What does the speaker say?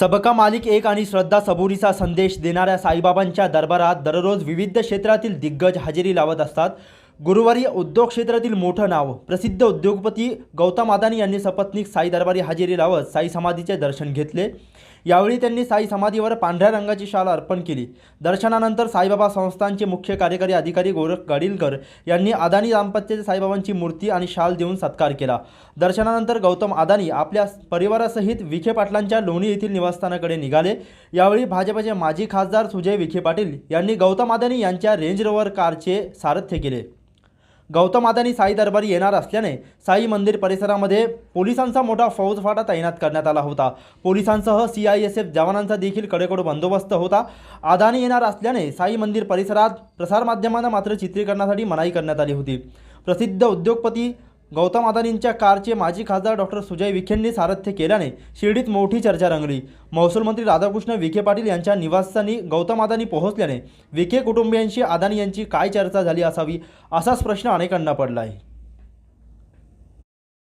सबका मालिक एक आणि श्रद्धा सबुरीचा संदेश देणाऱ्या साईबाबांच्या दरबारात दररोज विविध क्षेत्रातील दिग्गज हजेरी लावत असतात. गुरुवारी उद्योग क्षेत्रातील मोठं नाव प्रसिद्ध उद्योगपती गौतम अदानी यांनी सपत्नीक साई दरबारी हजेरी लावत साई समाधीचे दर्शन घेतले. यावेळी त्यांनी साई समाधीवर पांढऱ्या रंगाची शाल अर्पण केली. दर्शनानंतर साईबाबा संस्थानचे मुख्य कार्यकारी अधिकारी गोरख गाडीलकर यांनी अदानी दाम्पत्याचे साईबाबांची मूर्ती आणि शाल देऊन सत्कार केला. दर्शनानंतर गौतम अदानी आपल्या परिवारासहित विखे पाटलांच्या लोणी येथील निवासस्थानाकडे निघाले. यावेळी भाजपचे माजी खासदार सुजय विखे पाटील यांनी गौतम अदानी यांच्या रेंज रोवर कारचे सारथ्य केले. गौतम आदानी साई दरबारी येणार असल्याने साई मंदिर परिसरामध्ये पोलिसांचा मोठा फौजफाटा तैनात करण्यात आला होता. पोलिसांसह सी आय एस एफ जवानांचा देखील कडेकोट बंदोबस्त होता. आदानी येणार असल्याने साई मंदिर परिसरात प्रसारमाध्यमांना मात्र चित्रीकरणासाठी मनाई करण्यात आली होती. प्रसिद्ध उद्योगपती गौतम अदानींच्या कारचे माजी खासदार डॉक्टर सुजय विखेंनी सारथ्य केल्याने शिर्डीत मोठी चर्चा रंगली. महसूल मंत्री राधाकृष्ण विखे पाटील यांच्या निवासस्थानी गौतम अदानी पोहोचल्याने विखे कुटुंबियांशी अदानी यांची काय चर्चा झाली असावी असाच प्रश्न अनेकांना पडला आहे